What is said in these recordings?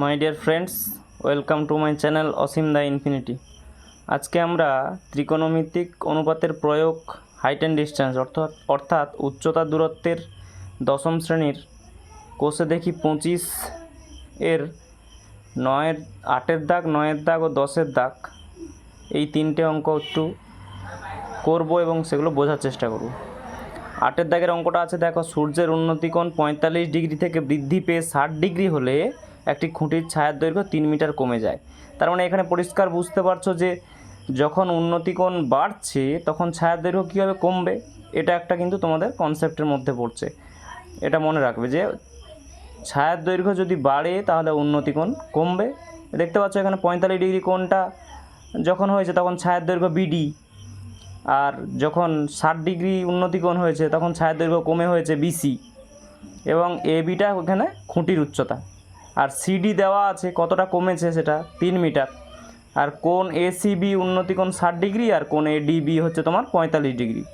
My dear friends welcome to my channel Asim the infinity আজকে আমরা ত্রিকোণমিতিক অনুপাতের প্রয়োগ হাইট অ্যান্ড ডিস্টেন্স অর্থাৎ অর্থাৎ উচ্চতা দূরত্বের দশম শ্রেণির কোষে দেখি পঁচিশ এর নয়ের আটের দাগ, নয়ের দাগ ও দশের দাগ। এই তিনটে অঙ্ক একটু করব এবং সেগুলো বোঝার চেষ্টা করব। আটের দাগের অঙ্কটা আছে, দেখো সূর্যের উন্নতিকোণ পঁয়তাল্লিশ ডিগ্রি থেকে বৃদ্ধি পেয়ে ষাট ডিগ্রি হলে একটি খুঁটির ছায়ার দৈর্ঘ্য তিন মিটার কমে যায়। তার মানে এখানে পরিষ্কার বুঝতে পারছ যে যখন উন্নতিকোণ বাড়ছে, তখন ছায়ার দৈর্ঘ্য কীভাবে কমবে? এটা একটা কিন্তু তোমাদের কনসেপ্টের মধ্যে পড়ছে। এটা মনে রাখবে যে ছায়ার দৈর্ঘ্য যদি বাড়ে, তাহলে উন্নতিকোণ কমবে। দেখতে পাচ্ছ এখানে পঁয়তাল্লিশ ডিগ্রি কোণটা যখন হয়েছে, তখন ছায়ার দৈর্ঘ্য বিডি। আর যখন ষাট ডিগ্রি উন্নতিকোণ হয়েছে, তখন ছায়ার দৈর্ঘ্য কমে হয়েছে বিসি। এবং এ বিটা ওখানে খুঁটির উচ্চতা। আর সিডি দেওয়া আছে, কতটা কমেছে সেটা? তিন মিটার। আর কোন এসিবি উন্নতিকোণ ষাট ডিগ্রি আর কোন এ এডিবি হচ্ছে তোমার পঁয়তাল্লিশ ডিগ্রি।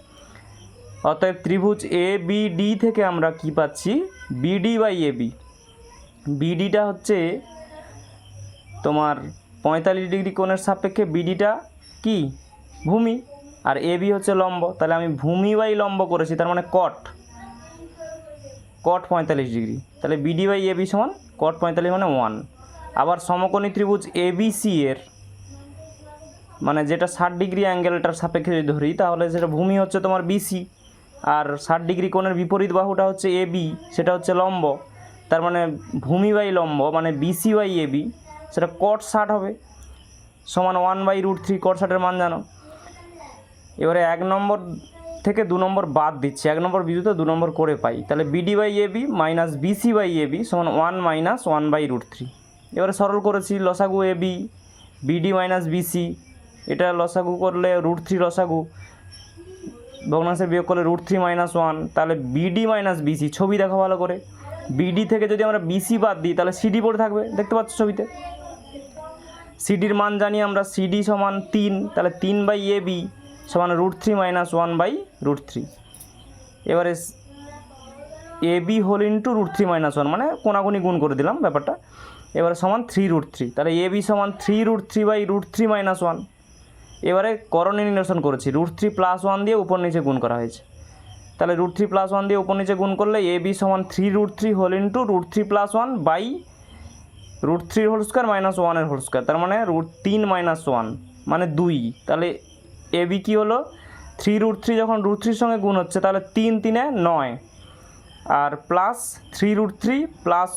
অতএব ত্রিভুজ এ বি ডি থেকে আমরা কি পাচ্ছি? বিডি বাই এবি বিডিটা হচ্ছে তোমার পঁয়তাল্লিশ ডিগ্রি কোণের সাপেক্ষে বিডিটা কি? ভূমি। আর এবি হচ্ছে লম্ব। তাহলে আমি ভূমি বাই লম্ব করেছি, তার মানে কট কট পঁয়তাল্লিশ ডিগ্রি। তাহলে বিডি বাই এবি সমান কট পঁয়তাল্লিশ মানে ওয়ান আবার সমকোণী ত্রিভুজ এবিসি এর মানে যেটা ষাট ডিগ্রি অ্যাঙ্গেলটার সাপেক্ষে যদি ধরি, তাহলে সেটা ভূমি হচ্ছে তোমার বিসি আর ষাট ডিগ্রি কোণের বিপরীত বাহুটা হচ্ছে এবি সেটা হচ্ছে লম্ব। তার মানে ভূমি বাই লম্ব মানে বিসি বাই এবি সেটা কট ষাট হবে। সমান ওয়ান বাই রুট থ্রি কট ষাটের মান জানো। এবারে এক নম্বর থেকে দু নম্বর বাদ দিচ্ছি। এক নম্বর বিন্দুতে দু নম্বর করে পাই। তাহলে BD by A B minus BC by A B সমান one minus one by root three. এবারে সরল করেছি, লসাগু A B, BD minus BC. এটা লসাগু করলে রুট থ্রি লসাগু। ভগ্নাংশে বিয়োগ করলে রুট থ্রি মাইনাস ওয়ান। তাহলে বিডি মাইনাস বিসি, ছবি দেখো ভালো করে। বিডি থেকে যদি আমরা বিসি বাদ দিই, তাহলে সিডি পড়ে থাকবে। দেখতে পাচ্ছ ছবিতে? সিডির মান জানি আমরা সিডি সমান তিন। তাহলে তিন বাই এ বি সমান root three minus one by root three এবারে A B whole into root three minus one মানে কোনাকুনি গুণ করে দিলাম ব্যাপারটা। এবারে সমান থ্রি রুট থ্রি তাহলে এ বি সমান three root three by root three minus one এবারে করণীয় নিরসন করেছি রুট থ্রি প্লাস ওয়ান দিয়ে উপর নিচে গুণ করা হয়েছে। তাহলে রুট থ্রি প্লাস ওয়ান দিয়ে উপর নিচে গুণ করলে এ বি সমান three root three whole into root three plus one by root three whole square minus ওয়ানের হোল স্কোয়ার তার মানে রুট তিন মাইনাস ওয়ান মানে দুই। তাহলে এ বি কী হলো? থ্রি রুট থ্রি যখন রুট থ্রির সঙ্গে গুণ হচ্ছে, তাহলে তিন তিনে নয়। আর plus three root three, plus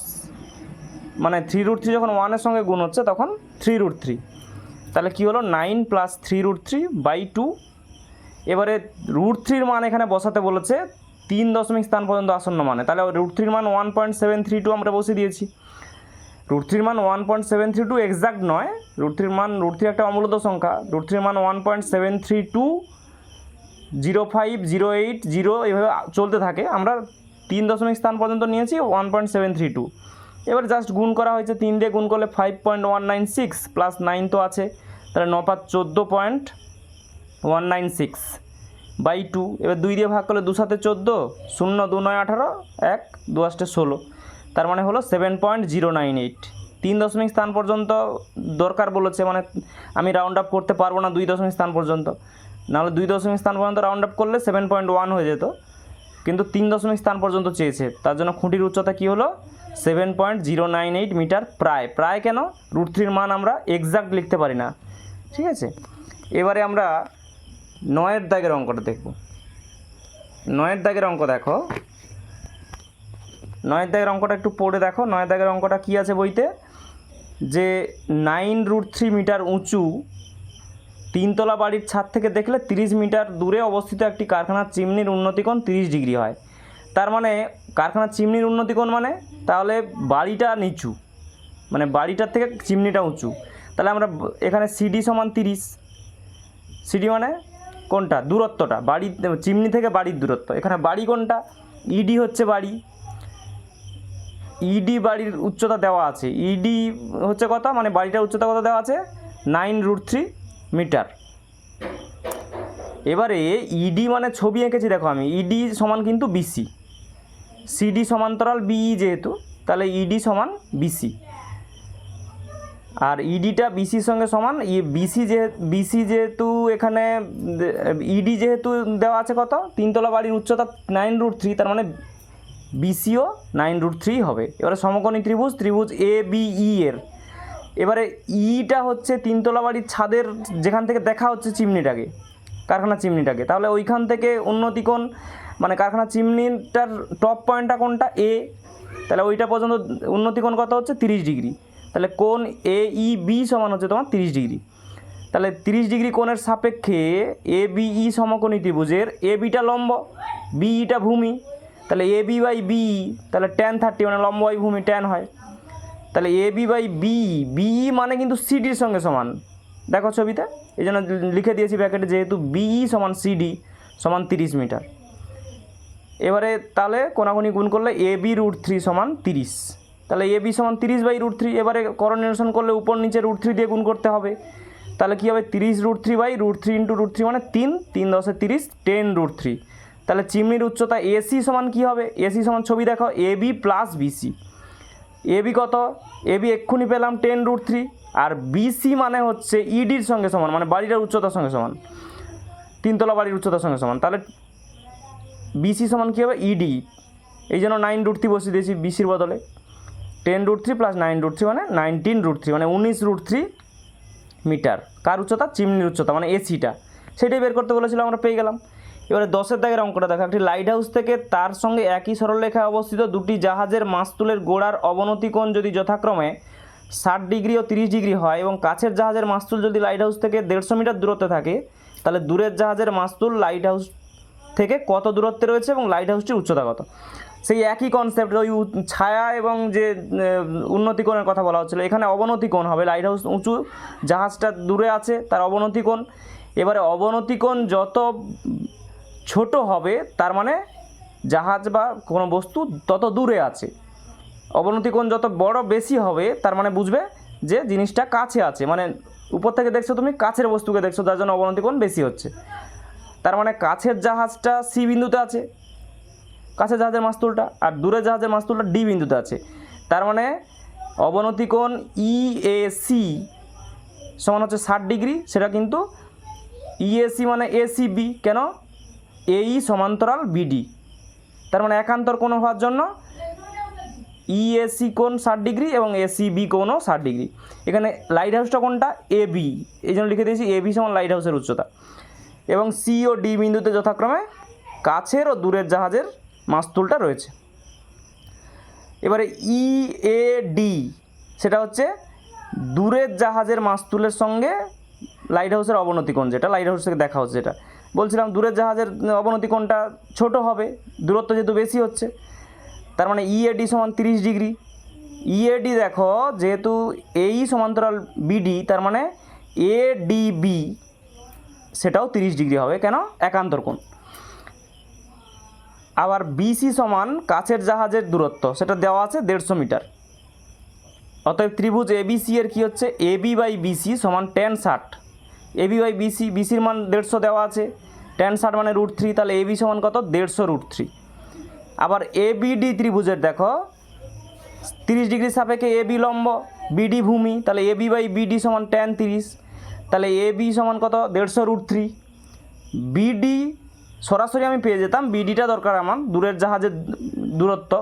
মানে থ্রি রুট থ্রি যখন ওয়ানের সঙ্গে গুণ হচ্ছে, তখন থ্রি রুট থ্রি। তাহলে কী হলো? Nine plus three root three by two. এবারে রুট থ্রির মান এখানে বসাতে বলেছে, তিন দশমিক স্থান পর্যন্ত আসন্ন মানে। তাহলে রুট থ্রির মান one point seven three two আমরা বসিয়ে দিয়েছি। রুট থ্রির মান one point seven three two exact নয়। রুট থ্রির মান রুট থ্রি একটা অমূলত সংখ্যা। রুট থ্রির মান one point seven three two zero five zero eight zero এইভাবে চলতে থাকে। আমরা তিন দশমিক স্থান পর্যন্ত নিয়েছি one point seven three two এবার জাস্ট গুণ করা হয়েছে তিন দিয়ে গুণ করলে five point one nine six plus nine তো আছে। তাহলে ন পাঁচ চোদ্দ point one nine six by two এবার দুই দিয়ে ভাগ করলে দু সাথে চোদ্দ, শূন্য দু নয়, আঠারো, এক দু আষ্টে ষোলো। তার মানে হলো seven point zero nine eight তিন দশমিক স্থান পর্যন্ত দরকার বলেছে মানে আমি রাউন্ড আপ করতে পারব না দুই দশমিক স্থান পর্যন্ত। নাহলে দুই দশমিক স্থান পর্যন্ত রাউন্ড আপ করলে সেভেন পয়েন্ট ওয়ান হয়ে যেত। কিন্তু তিন দশমিক স্থান পর্যন্ত চেয়েছে। তার জন্য খুঁটির উচ্চতা কী হলো? Seven point zero nine eight metre প্রায়। প্রায় কেন? রুট থ্রির মান আমরা এক্সাক্ট লিখতে পারি না। ঠিক আছে? এবারে আমরা নয়ের দাগের অঙ্কটা দেখব। নয়ের দাগের অঙ্ক দেখো। নয়ের দাগের অঙ্কটা একটু পড়ে দেখো। নয়ের দাগের অঙ্কটা কী আছে বইতে? যে নাইন রুট থ্রি মিটার উঁচু তিনতলা বাড়ির ছাদ থেকে দেখলে তিরিশ মিটার দূরে অবস্থিত একটি কারখানার চিমনির উন্নতিকোণ তিরিশ ডিগ্রি হয়। তার মানে কারখানার চিমনির উন্নতিকোণ মানে? তাহলে বাড়িটা নিচু। মানে বাড়িটার থেকে চিমনিটা উঁচু। তাহলে আমরা এখানে সিডি সমান তিরিশ। সিডি মানে কোনটা? দূরত্বটা। বাড়ি চিমনি থেকে বাড়ির দূরত্ব। এখানে বাড়ি কোনটা? ইডি হচ্ছে বাড়ি। ইডি বাড়ির উচ্চতা দেওয়া আছে। ইডি হচ্ছে কত? মানে বাড়িটার উচ্চতা কত দেওয়া আছে? নাইন রুট থ্রি মিটার এবারে ইডি মানে ছবি এঁকেছি, দেখো আমি। ইডি সমান কিন্তু বিসি সিডি সমান্তরাল বিই যেহেতু, তাহলে ইডি সমান বিসি আর ইডিটা বিসির সঙ্গে সমান বিসি যে বিসি যেহেতু এখানে ইডি যেহেতু দেওয়া আছে কত? তিনতলা বাড়ির উচ্চতা নাইন রুট থ্রি তার মানে বিসিও নাইন রুট থ্রি হবে। এবারে সমকোণী ত্রিভুজ ত্রিভুজ এ বি ই এর। এবারে ইটা হচ্ছে তিনতলা বাড়ির ছাদের যেখান থেকে দেখা হচ্ছে চিমনিটাকে কারখানা চিমনিটাকে। তাহলে ওইখান থেকে উন্নতি কোণ মানে কারখানা চিমনিটার টপ পয়েন্টটা কোনটা? এ তাহলে ওইটা পর্যন্ত উন্নতি কোণ কত হচ্ছে? তিরিশ ডিগ্রি। তাহলে কোণ এ ই বি সমান হচ্ছে তোমার তিরিশ ডিগ্রি। তাহলে তিরিশ ডিগ্রি কোণের সাপেক্ষে এ বি ই সমকোণী ত্রিভুজের এ বিটা লম্ব বিইটা ভূমি। তাহলে এ বি বাই বি, তাহলে টেন থার্টি মানে লম্ব ভূমি টেন হয়। তাহলে A B by B BE মানে কিন্তু সিডির সঙ্গে সমান। দেখো ছবিতে, এই জন্য লিখে দিয়েছি ব্যাকেটে যেহেতু বিই সমান সিডি সমান তিরিশ মিটার। এবারে তাহলে কোনাকুনি গুণ করলে এ বি রুট থ্রি সমান তিরিশ। তাহলে এ বি সমান তিরিশ বাই রুট থ্রি এবারে করণীয়সন করলে উপর নিচে রুট থ্রি দিয়ে গুণ করতে হবে। তাহলে কী হবে? তিরিশ root three by root three into root three মানে তিন তিন দশে তিরিশ টেন রুট থ্রি তাহলে চিমনির উচ্চতা এসি সমান কী হবে? এসি সমান ছবি দেখো, A B plus BC A B কত? এ বি এক্ষুনি পেলাম টেন রুট থ্রি আর বিসি মানে হচ্ছে ইডির সঙ্গে সমান মানে বাড়িটার উচ্চতার সঙ্গে সমান। তিনতলা বাড়ির উচ্চতার সঙ্গে সমান। তাহলে বিসি সমান কী হবে? ইডি এই জন্য নাইন রুট থ্রি বসিয়ে দিয়েছি বিসির বদলে। Ten root three plus nine root three মানে নাইনটিন রুট থ্রি মানে উনিশ রুট থ্রি মিটার কার উচ্চতা? চিমনির উচ্চতা মানে এসিটা সেটাই বের করতে বলেছিলাম আমরা পেয়ে গেলাম। এবারে দশের দাগের অঙ্কটা দেখো, একটি লাইট হাউস থেকে তার সঙ্গে একই সরলরেখায় অবস্থিত, দুটি জাহাজের মাস্তুলের গোড়ার অবনতি কোণ যদি যথাক্রমে ষাট ডিগ্রি ও তিরিশ ডিগ্রি হয় এবং কাছের জাহাজের মাস্তুল যদি লাইট হাউস থেকে দেড়শো মিটার দূরত্বে থাকে, তাহলে দূরের জাহাজের মাস্তুল লাইট হাউস থেকে কত দূরত্বে রয়েছে এবং লাইট হাউসটির উচ্চতা কত? সেই একই কনসেপ্ট ওই ছায়া এবং যে উন্নতি কোণের কথা বলা হচ্ছিল, এখানে অবনতি কোণ হবে লাইট হাউস উঁচু, জাহাজটা দূরে আছে, তার অবনতি কোণ। এবারে অবনতি কোণ যত ছোট হবে, তার মানে জাহাজ বা কোনো বস্তু তত দূরে আছে। অবনতি কোণ যত বড় বেশি হবে, তার মানে বুঝবে যে জিনিসটা কাছে আছে। মানে উপর থেকে দেখছ তুমি, কাছের বস্তুকে দেখছ, যার জন্য অবনতি কোণ বেশি হচ্ছে। তার মানে কাছের জাহাজটা সি বিন্দুতে আছে, কাছের জাহাজের মাস্তুলটা, আর দূরের জাহাজের মাস্তুলটা ডি বিন্দুতে আছে। তার মানে অবনতি কোণ ই এ সি সমান হচ্ছে ষাট ডিগ্রি, সেটা কিন্তু ইএসি মানে এসিবি কেন? এই সমান্তরাল বিডি তার মানে একান্তর কোণ হওয়ার জন্য ইএসি কোণ ষাট ডিগ্রি এবং এসিবি কোণও ষাট ডিগ্রি। এখানে লাইট হাউসটা কোনটা এ বি এই জন্য লিখে দিয়েছি এ বি সমান লাইট হাউসের উচ্চতা। এবং সি ও ডি বিন্দুতে যথাক্রমে কাছের ও দূরের জাহাজের মাস্তুলটা রয়েছে। এবারে ই এ ডি, সেটা হচ্ছে দূরের জাহাজের মাস্তুলের সঙ্গে লাইট হাউসের অবনতি কোণ, যেটা লাইট হাউস থেকে দেখা হচ্ছে যেটা। বলছিলাম দূরের জাহাজের অবনতি কোণটা ছোট হবে, দূরত্ব যেহেতু বেশি হচ্ছে। তার মানে ইএডি সমান তিরিশ ডিগ্রি। ইএডি দেখো, যেহেতু এই সমান্তরাল বিডি তার মানে এডিবি সেটাও তিরিশ ডিগ্রি হবে। কেন? একান্তর কোণ। আবার বিসি সমান কাছের জাহাজের দূরত্ব, সেটা দেওয়া আছে দেড়শো মিটার। অতএব ত্রিভুজ এবিসি এর কী হচ্ছে? এবি বাই বিসি সমান টেন ষাট। এবি বাই বিসি বিসির মান দেড়শো দেওয়া আছে। টেন ষাট মানে রুট থ্রি তাহলে এবি সমান কত? দেড়শো রুট থ্রি আবার এবিডি ত্রিভুজের দেখো, তিরিশ ডিগ্রি সাপেক্ষে এবি লম্ব বিডি ভূমি, তাহলে এবি বাই বিডি সমান টেন তিরিশ। তাহলে এবি সমান কত? দেড়শো রুট থ্রি বিডি সরাসরি আমি পেয়ে যেতাম বিডিটা দরকার আমার, দূরের জাহাজের দূরত্ব।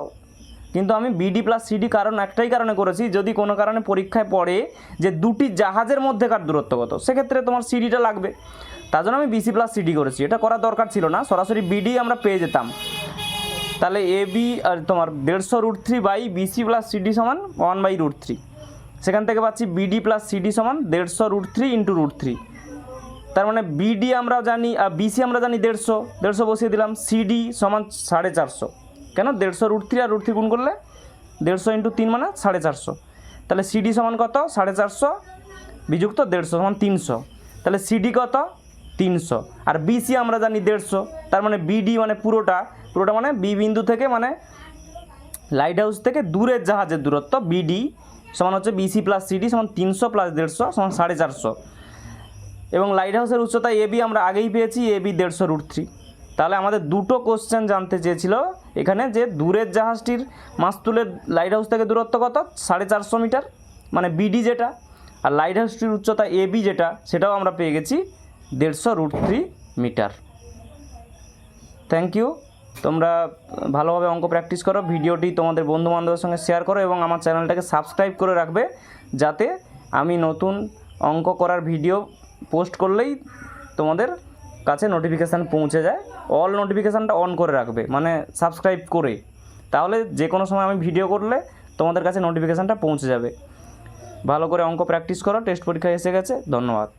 কিন্তু আমি বিডি প্লাস সিডি কারণ একটাই কারণে করেছি, যদি কোনো কারণে পরীক্ষায় পড়ে যে দুটি জাহাজের মধ্যেকার দূরত্ব কত, সেক্ষেত্রে তোমার সিডিটা লাগবে। তার জন্য আমি বিসি প্লাস সিডি করেছি, এটা করার দরকার ছিল না, সরাসরি বিডি আমরা পেয়ে যেতাম। তাহলে এ বি আর তোমার দেড়শো root three by BC plus CD সমান ওয়ান বাই রুট থ্রি সেখান থেকে পাচ্ছি বিডি প্লাস সিডি সমান দেড়শো root three into root three তার মানে বিডি আমরা জানি আর বিসি আমরা জানি দেড়শো দেড়শো বসিয়ে দিলাম সিডি সমান সাড়ে চারশো। কেন? দেড়শো রুট থ্রি আর রুট থ্রি গুণ করলে দেড়শো ইন্টু তিন মানে সাড়ে চারশো। তাহলে সিডি সমান কত? সাড়ে চারশো বিযুক্ত দেড়শো সমান তিনশো। তাহলে সিডি কত? তিনশো। আর বিসি আমরা জানি দেড়শো। তার মানে বিডি মানে পুরোটা। পুরোটা মানে বি বিন্দু থেকে মানে লাইট হাউস থেকে দূরের জাহাজের দূরত্ব বিডি সমান হচ্ছে বিসি প্লাস সিডি সমান তিনশো প্লাস দেড়শো সমান সাড়ে চারশো। এবং লাইট হাউসের উচ্চতা এবি আমরা আগেই পেয়েছি এবি দেড়শো রুট থ্রি তাহলে আমাদের দুটো কোশ্চেন জানতে চেয়েছিল। এখানে যে দূরের জাহাজটির মাস্তুলের লাইট হাউস থেকে দূরত্ব কত? সাড়ে চারশো মিটার মানে বিডি যেটা। আর লাইট হাউসটির উচ্চতা এ বি যেটা, সেটাও আমরা পেয়ে গেছি দেড়শো root three metre thank you তোমরা ভালোভাবে অঙ্ক প্র্যাকটিস করো, ভিডিওটি তোমাদের বন্ধু বান্ধবের সঙ্গে শেয়ার করো এবং আমার চ্যানেলটাকে সাবস্ক্রাইব করে রাখবে, যাতে আমি নতুন অঙ্ক করার ভিডিও পোস্ট করলেই তোমাদের কাছে নোটিফিকেশান পৌঁছে যায় অল নোটিফিকেশানটা অন করে রাখবে মানে সাবস্ক্রাইব করে। তাহলে যে কোনো সময় আমি ভিডিও করলে তোমাদের কাছে নোটিফিকেশানটা পৌঁছে যাবে। ভালো করে অঙ্ক প্র্যাকটিস করো টেস্ট পরীক্ষা এসে গেছে, ধন্যবাদ।